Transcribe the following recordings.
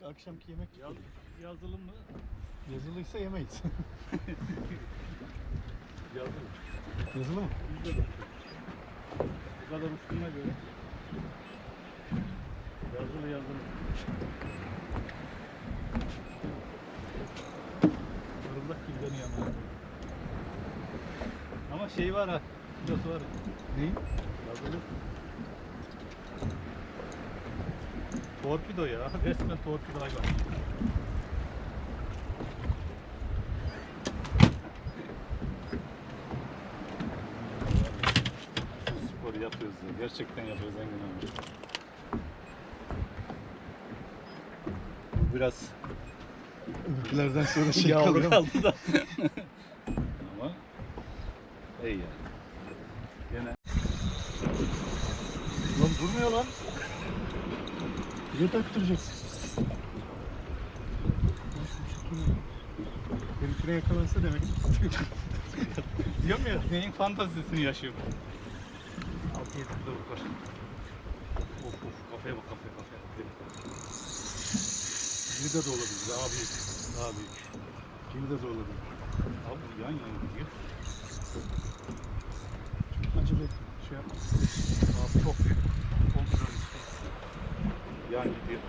işte akşamki yemek Yaz, yazılı mı? yazılıysa yemeyiz. Yazılı. Yazılı mı? Yüzde. Bu kadar uçtuğuna göre. Yazılı yazılı. Fırıldak dönüyor ama. Ama şey var ha. Kilosu var. Neyi? Yazılı. Torpido ya. Resmen torpido hayvan. Spor yapıyoruz ya. Gerçekten yapıyoruz Engin abi. Bu Biraz Öbürkilerden sonra şey kalıyor. kaldı da. Ama iyi yani. Gene. Lan durmuyor lan. Bize taktıracaksın. Benimkine yakalansa demek. Diyorum ya neyin fantazisini yaşıyor. 6 7 kilo var. Of of kafaya bak kafaya kafaya. Cimide de olabilir. Daha büyük. Daha büyük. Cimide de olabilir. Abi yan yana gidiyor. Etme. Şey yapma. Abi çok büyük. Yan gidiyor.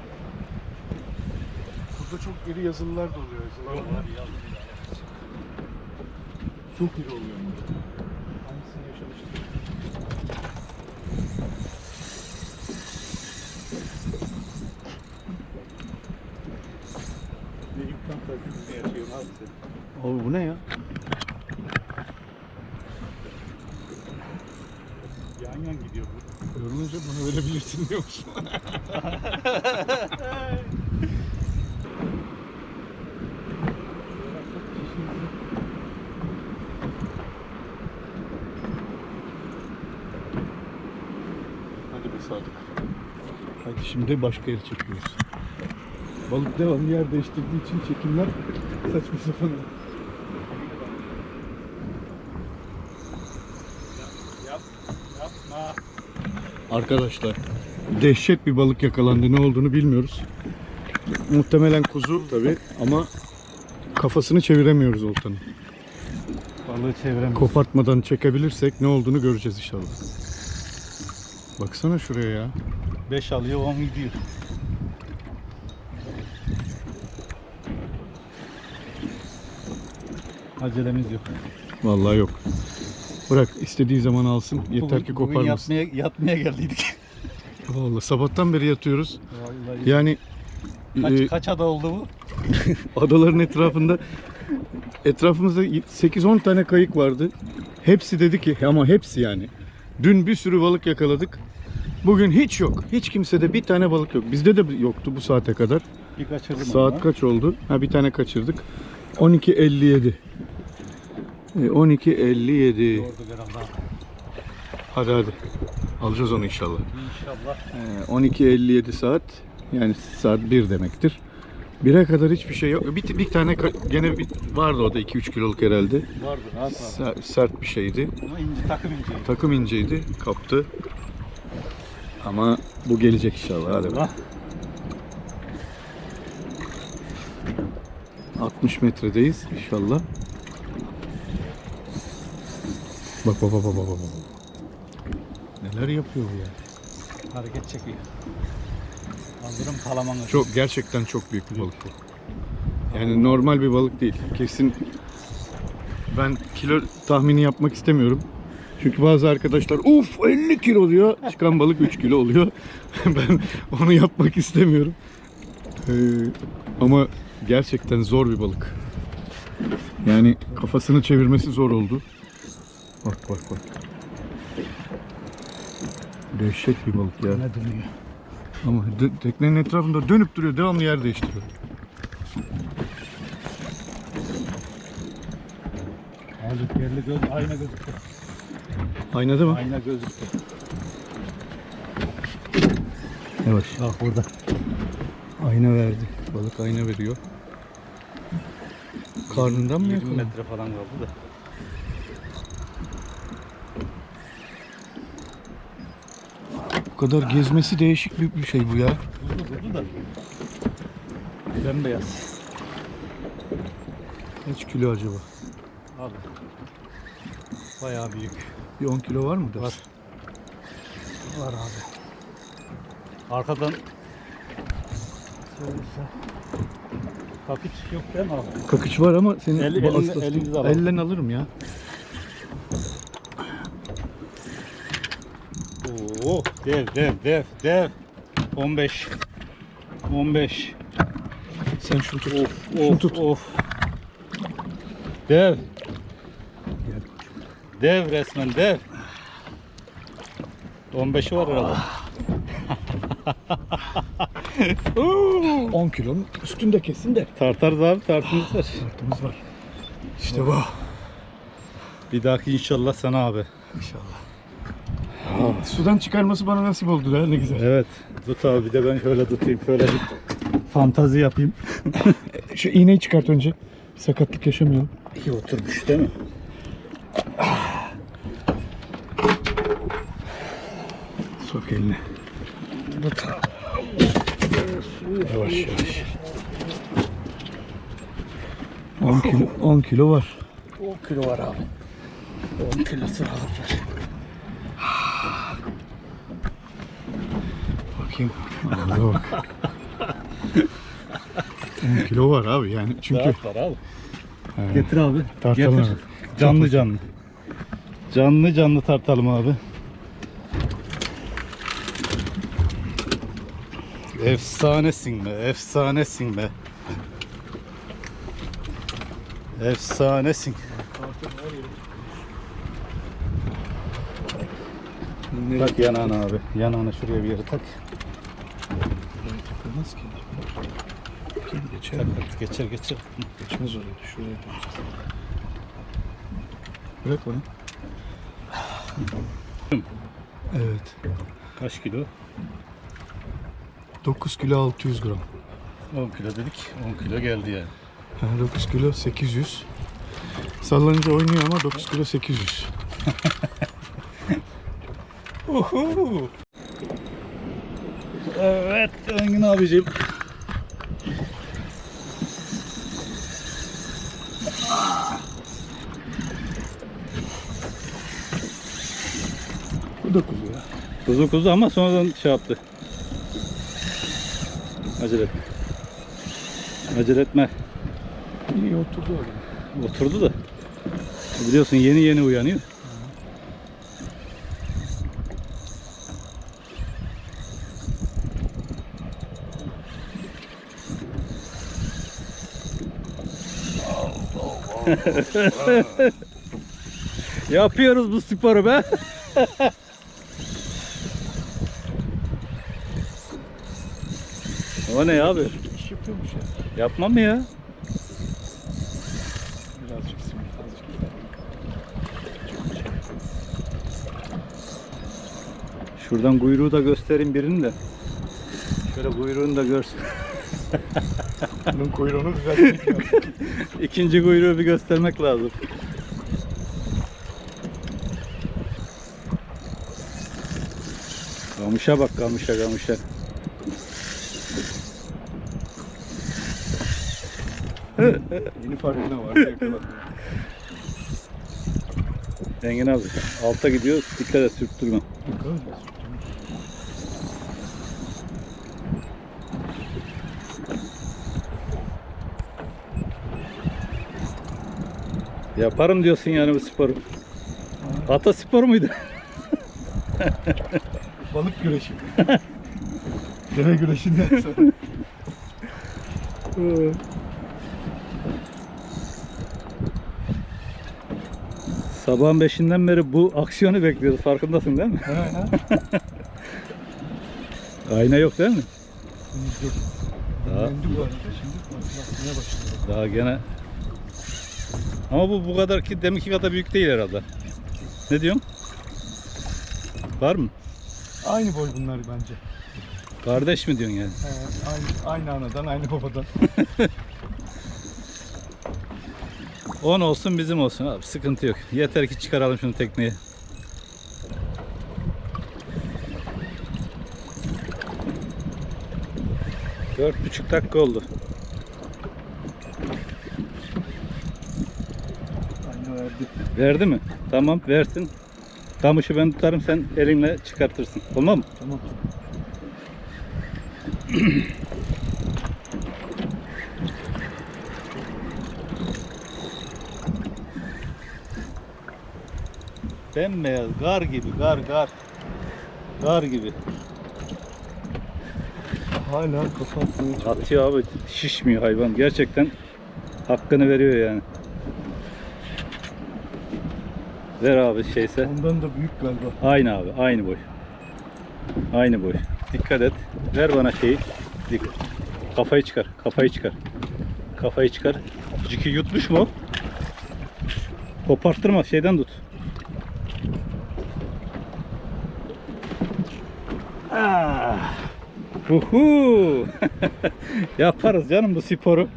Burada çok iri yazılılar da oluyor. Yazılar Yok var. Çok iri oluyor. Hangisini yaşıyorsun abi sen. Abi bu ne ya? Yan yan gidiyor bu. Yorulunca bana diyormuş. Hadi be Sadık. Hadi şimdi başka yere çekiyoruz. Balık devamlı yer değiştirdiği için çekimler saçma sapan. Yap, yapma. Arkadaşlar dehşet bir balık yakalandı. Ne olduğunu bilmiyoruz. Muhtemelen kuzu tabi ama kafasını çeviremiyoruz oltanın. Balığı çeviremiyorum. Kopartmadan çekebilirsek ne olduğunu göreceğiz inşallah. Baksana şuraya ya. 5 alıyor 10 gidiyor. Acelemiz yok. Vallahi yok. Bırak istediği zaman alsın. Yeter Bugün- ki bugün koparmasın. yatmaya, yatmaya geldiydik. Vallahi sabahtan beri yatıyoruz. Vallahi. Yani kaç, e, kaç ada oldu bu? adaların etrafında etrafımızda 8-10 tane kayık vardı. Hepsi dedi ki ama hepsi yani. Dün bir sürü balık yakaladık. Bugün hiç yok. Hiç kimsede bir tane balık yok. Bizde de yoktu bu saate kadar. Bir kaçırdım Saat ama. kaç oldu? Ha bir tane kaçırdık. 12.57. E, 12.57. Yordu biraz daha. Hadi hadi. Alacağız onu inşallah. İnşallah. E, 12.57 saat. Yani saat 1 demektir. 1'e kadar hiçbir şey yok. Bir, bir tane gene bir, vardı o da 2-3 kiloluk herhalde. Vardı rahat. Ser- sert bir şeydi. Ama ince takım ince. Takım inceydi. Kaptı. Ama bu gelecek inşallah. Hadi. Allah. 60 metredeyiz inşallah. Bak bak bak bak bak bak. Neler yapıyor bu ya? Hareket çekiyor. Alırım kalamanı. Çok gerçekten çok büyük bir balık bu. Yani normal bir balık değil. Kesin ben kilo tahmini yapmak istemiyorum. Çünkü bazı arkadaşlar uf 50 kilo diyor. Çıkan balık 3 kilo oluyor. ben onu yapmak istemiyorum. Ee, ama gerçekten zor bir balık. Yani kafasını çevirmesi zor oldu. Bak bak bak. Dehşet bir balık ya. Ne dönüyor? Ama dö- teknenin etrafında dönüp duruyor. Devamlı yer değiştiriyor. Abi yerli göz ayna gözüktü. Aynada mı? Ayna gözüktü. Yavaş. Bak burada. Ayna verdi. Balık ayna veriyor. Karnından mı 20 yakaladı? metre falan kaldı da. Kadar gezmesi değişik bir bir şey bu ya. Durdu durdu da. Bembeyaz. Kaç kilo acaba? Abi. Bayağı büyük. Bir 10 kilo var mı? Var. Var abi. Arkadan söylese. Kapit yok değil mi abi? Kakıç var ama senin El- elinde- aslı- elinizle alalım.ellen alırım ya. Oo, dev dev dev dev. 15. 15. Sen şunu tut. Of Şunu of tut. of. Dev. Gel. Dev resmen dev. 15'i var herhalde. 10 kilonun üstünde kesin de. Tartarız abi tartımız var. Kartımız var. İşte bu. Bir dahaki inşallah sana abi. İnşallah. Sudan çıkarması bana nasip oldu ya ne güzel. Evet. Tut abi bir de ben şöyle tutayım. Şöyle bir fantazi yapayım. Şu iğneyi çıkart önce. Sakatlık yaşamayalım. İyi oturmuş değil mi? Sok elini. Yavaş yavaş. 10 kilo, 10 kilo var. 10 kilo var abi. 10 kilosu var. Bakayım. Allah'a bak. 10 kilo var abi yani çünkü Rahat var abi. He, Getir abi. Tartalım Getir. abi. Canlı canlı. Canlı canlı tartalım abi. Efsanesin be, efsanesin be. Efsanesin. Tak yanağını abi. Yanağını şuraya bir yere tak. Takılmaz ki. Bakayım geçer Tak mi? tak geçer geçer. Geçmez oraya. Şuraya takacağız. Bırak onu. Evet. Kaç kilo? 9 kilo 600 gram. 10 kilo dedik. 10 kilo geldi yani. Ha, 9 kilo 800. Sallanınca oynuyor ama 9 kilo 800. Uhu. Evet Engin abicim. Bu da kuzu ya. Kuzu kuzu ama sonradan şey yaptı. Acele etme. Acele etme. İyi oturdu orada. Oturdu da. Biliyorsun yeni yeni uyanıyor. Yapıyoruz bu sporu be. o ne abi? İş yapıyormuş ya. Yapmam mı ya? Birazcık simit azıcık. Şuradan kuyruğu da göstereyim birini de. Şöyle kuyruğunu da görsün. Bunun kuyruğunu düzeltmek lazım. İkinci kuyruğu bir göstermek lazım. Kamışa bak kamışa kamışa. Yeni farkına var. yakaladım. Engin abi alta gidiyor dikkat et sürttürme. Bakalım. Yaparım diyorsun yani bu sporu. Ata spor muydu? Balık güreşi. Deve güreşinden sonra. Sabahın beşinden beri bu aksiyonu bekliyoruz farkındasın değil mi? Ayna yok değil mi? Daha, daha gene ama bu bu kadar ki deminki kadar büyük değil herhalde. Ne diyorsun? Var mı? Aynı boy bunlar bence. Kardeş mi diyorsun yani? He, aynı, aynı anadan, aynı babadan. 10 olsun bizim olsun abi sıkıntı yok. Yeter ki çıkaralım şunu tekneye. Dört buçuk dakika oldu. Verdi mi? Tamam versin. Kamışı ben tutarım sen elinle çıkartırsın. Tamam mı? Tamam. Bembeyaz gar gibi gar gar. Gar gibi. Hala kafasını Atıyor abi şişmiyor hayvan. Gerçekten hakkını veriyor yani. Ver abi şeyse. Ondan da büyük galiba. Aynı abi aynı boy. Aynı boy. Dikkat et. Ver bana şeyi. Dik. Kafayı çıkar. Kafayı çıkar. Kafayı çıkar. Ciki yutmuş mu? Koparttırma şeyden tut. Ah. Uhu. Yaparız canım bu sporu.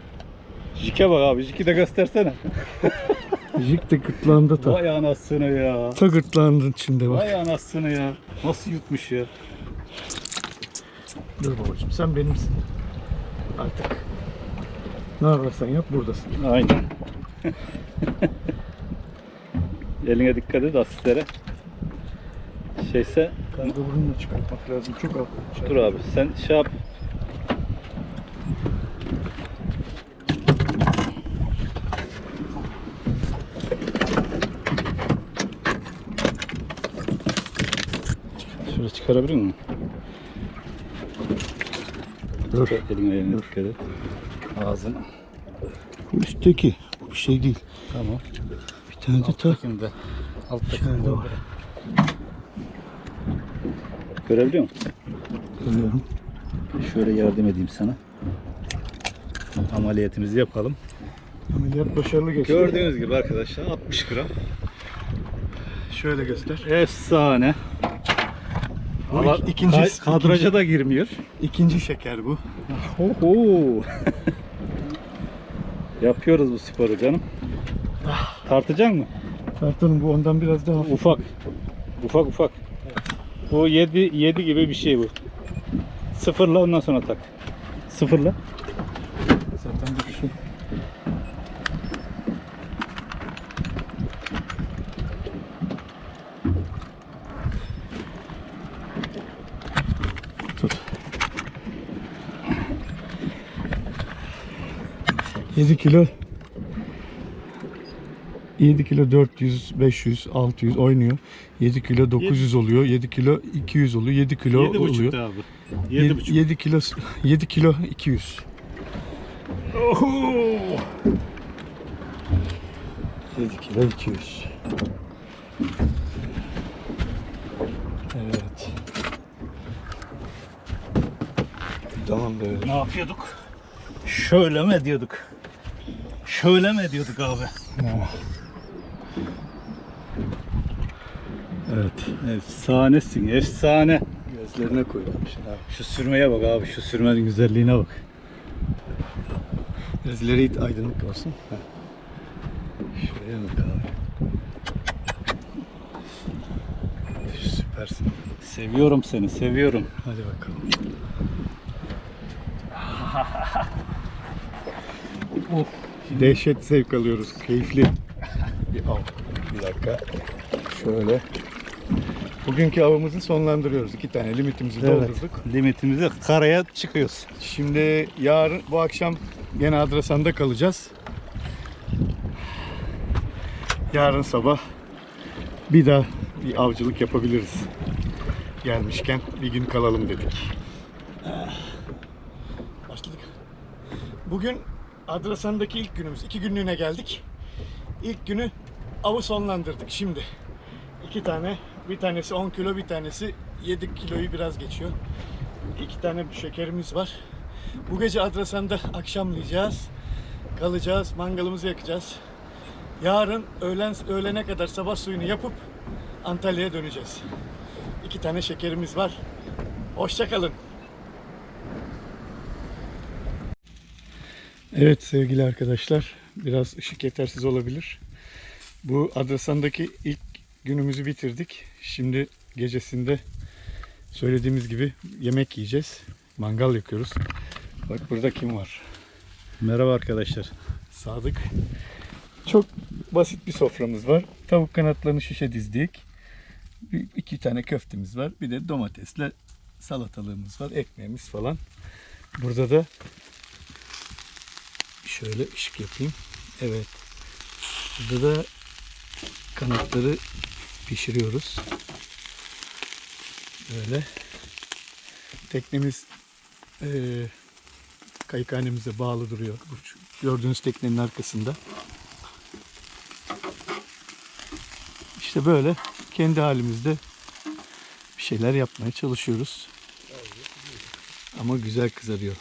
Jike bak abi. Jiki de göstersene. Jik de gırtlağında ta. Vay anasını ya. Ta gırtlağının içinde bak. Vay anasını ya. Nasıl yutmuş ya. Dur babacığım sen benimsin. Artık. Ne yaparsan yap buradasın. Aynen. Eline dikkat et asistlere. Şeyse Karga burnunu çıkartmak lazım. Çok al. dur abi sen şey yap. Şöyle çıkarabilir miyim? Dur. Eline eline dikkat et. Ağzını. Bu üstteki. Bu bir şey değil. Tamam. Bir tane de ta. Alttakinde. Alttakinde var. Görebiliyor musun? Görüyorum. Şöyle yardım edeyim sana. Ameliyatımızı yapalım. Ameliyat başarılı geçti. Gördüğünüz gibi arkadaşlar 60 gram. Şöyle göster. Efsane. Bu Ama ik- ikinci, ka- kadraja da girmiyor. ikinci şeker bu. Oho. Yapıyoruz bu sporu canım. Tartacak mı? Tartalım bu ondan biraz daha hafif. Ufak. Ufak ufak. Bu 7 7 gibi bir şey bu. Sıfırla ondan sonra tak. Sıfırla. 7 kilo 7 kilo 400, 500, 600 oynuyor. 7 kilo 900 oluyor. 7 kilo 200 oluyor. 7 kilo Yedi oluyor. buçukta abi. 7, Yedi buçuk. 7 kilo 7 kilo 200. Oho. 7 kilo 200. Evet. Tamam böyle. Ne yapıyorduk? Şöyle mi ediyorduk? Şöyle mi ediyorduk abi? Evet. Efsanesin, efsane. Gözlerine koyulmuş abi. Şu sürmeye bak abi, şu sürmenin güzelliğine bak. Biraz ileri it aydınlık olsun. Heh. Şuraya bak abi. Süpersin. Seviyorum seni, seviyorum. Hadi bakalım. Of. Dehşet zevk alıyoruz. Keyifli. Bir av. Bir dakika. Şöyle. Bugünkü avımızı sonlandırıyoruz. İki tane limitimizi doldurduk. Limitimize karaya çıkıyoruz. Şimdi yarın bu akşam gene Adrasan'da kalacağız. Yarın sabah bir daha bir avcılık yapabiliriz. Gelmişken bir gün kalalım dedik. Başladık. Bugün Adrasan'daki ilk günümüz. iki günlüğüne geldik. İlk günü avı sonlandırdık şimdi. İki tane, bir tanesi 10 kilo, bir tanesi 7 kiloyu biraz geçiyor. İki tane şekerimiz var. Bu gece Adrasan'da akşamlayacağız. Kalacağız, mangalımızı yakacağız. Yarın öğlen öğlene kadar sabah suyunu yapıp Antalya'ya döneceğiz. İki tane şekerimiz var. Hoşça Evet sevgili arkadaşlar, biraz ışık yetersiz olabilir. Bu Adrasan'daki ilk günümüzü bitirdik. Şimdi gecesinde söylediğimiz gibi yemek yiyeceğiz. Mangal yakıyoruz. Bak burada kim var? Merhaba arkadaşlar. Sadık. Çok basit bir soframız var. tavuk kanatlarını şişe dizdik. Bir, iki tane köftemiz var. Bir de domatesle salatalığımız var. Ekmeğimiz falan. Burada da şöyle ışık yapayım. Evet. Burada da kanatları pişiriyoruz. Böyle. Teknemiz eee kayıkhanemize bağlı duruyor. Gördüğünüz teknenin arkasında. İşte böyle kendi halimizde bir şeyler yapmaya çalışıyoruz. Ama güzel kızarıyor.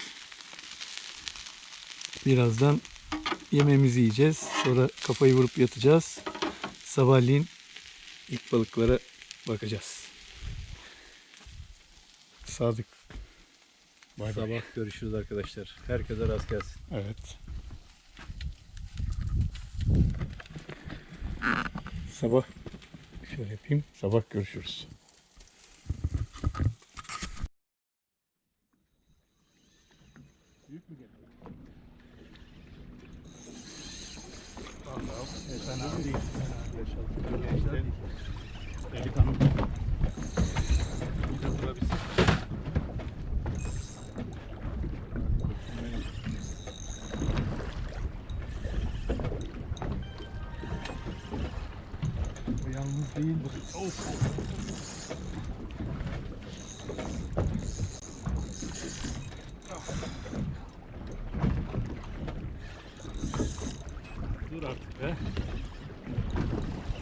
Birazdan yemeğimizi yiyeceğiz. Sonra kafayı vurup yatacağız. Sabahleyin ilk balıklara bakacağız. Sadık. Bay bay. Sabah görüşürüz arkadaşlar. Herkese rast gelsin. Evet. Sabah şöyle yapayım. Sabah görüşürüz. Yalnız değildir. Dur artık be.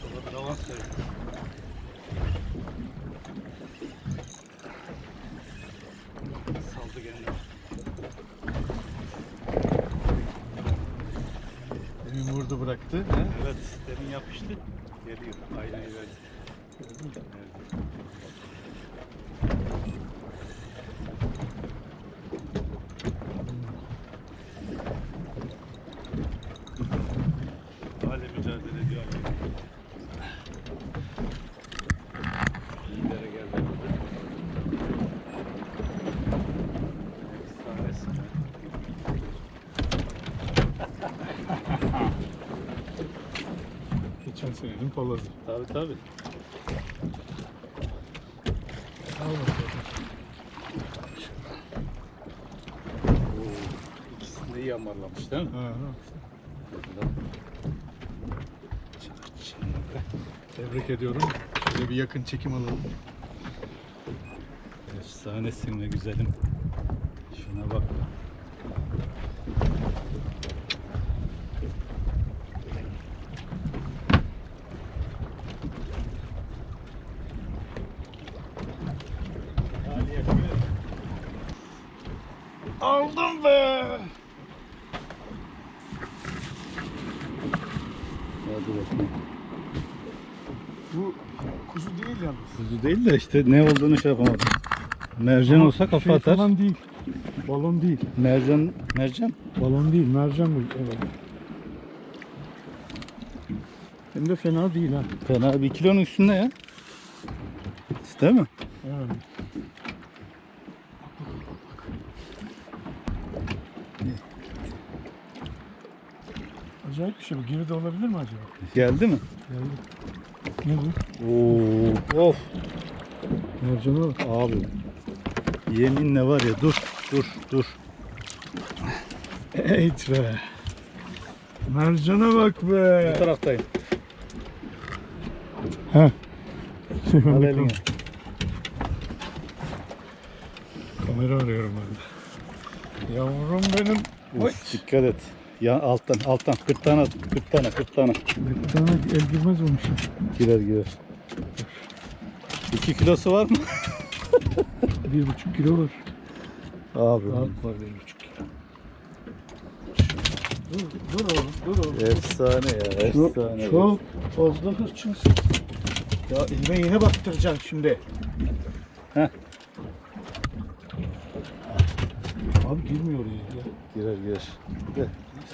Şurada bir avans verin. Saldı gene. Demin vurdu bıraktı. He? Evet, demin yapıştı. Geliyor. Aynayı verdi. Nerede? Hala mücadele ediyor. İyilere geldi. Efsanesin be. Geçen senenin palazı. Tabii tabii. Al bakalım. Oo, ikisini de iyi amarlamış değil mi? Ha, ha. Tebrik ediyorum. Şöyle bir yakın çekim alalım. Efsanesin ve güzelim. Şuna bak. Aldım be. Hadi bakayım. Bu kuzu değil yalnız. Kuzu değil de işte ne olduğunu şey yapamadım. Mercan olsa kafa şey atar. falan değil. Balon değil. Mercan, mercan. Balon değil, mercan bu. Evet. Hem de fena değil ha. Fena bir kilonun üstünde ya. Değil mi? Evet. Acayip bir şey bu. Geri de olabilir mi acaba? Geldi mi? Geldi. Ne bu? Oo, of. Mercana bak. Abi. Yeminle var ya dur, dur, dur. Evet be. Mercana bak be. Bu taraftayım. Ha. Al elini. Kamera arıyorum ben de. Yavrum benim. Oy. Uf, dikkat et. Ya alttan, alttan. 40 tane, 40 tane, 40 tane. Bir tane el girmez olmuş. Girer girer. 2 kilosu var mı? Bir buçuk kilo var. Abi. Rahat var bir buçuk kilo. Dur, dur oğlum, dur oğlum. Efsane ya, Çok, efsane. çok fazla hırçınsın. Ya elime yine baktıracaksın şimdi. Heh. Abi girmiyor ya. Girer girer. De,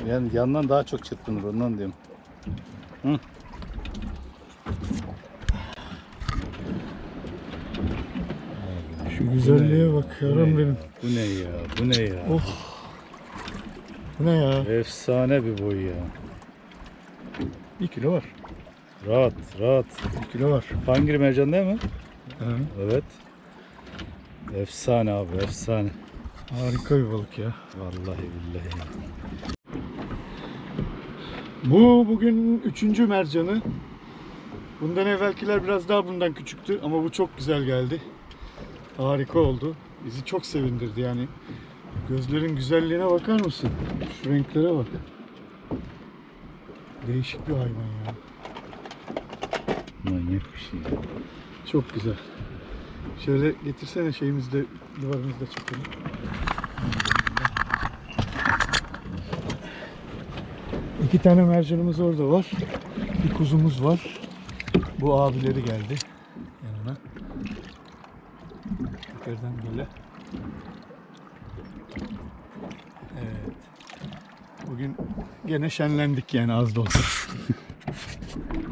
Yani yandan daha çok çırpınır ondan diyorum. Hı. Şu güzelliğe bak yaram ya? benim. Bu ne ya? Bu ne ya? Of. Bu ne ya? Efsane bir boy ya. Bir kilo var. Rahat, rahat. 1 kilo var. Pangir mercan değil mi? Hı. Evet. Efsane abi, efsane. Harika bir balık ya. Vallahi billahi. Bu bugün üçüncü mercanı. Bundan evvelkiler biraz daha bundan küçüktü ama bu çok güzel geldi. Harika oldu. Bizi çok sevindirdi yani. Gözlerin güzelliğine bakar mısın? Şu renklere bak. Değişik bir hayvan ya. Manyak bir şey. Çok güzel. Şöyle getirsene şeyimizde duvarımızda çekelim. İki tane mercanımız orada var. Bir kuzumuz var. Bu abileri geldi yanına. Yukarıdan böyle. Evet. Bugün gene şenlendik yani az da olsa.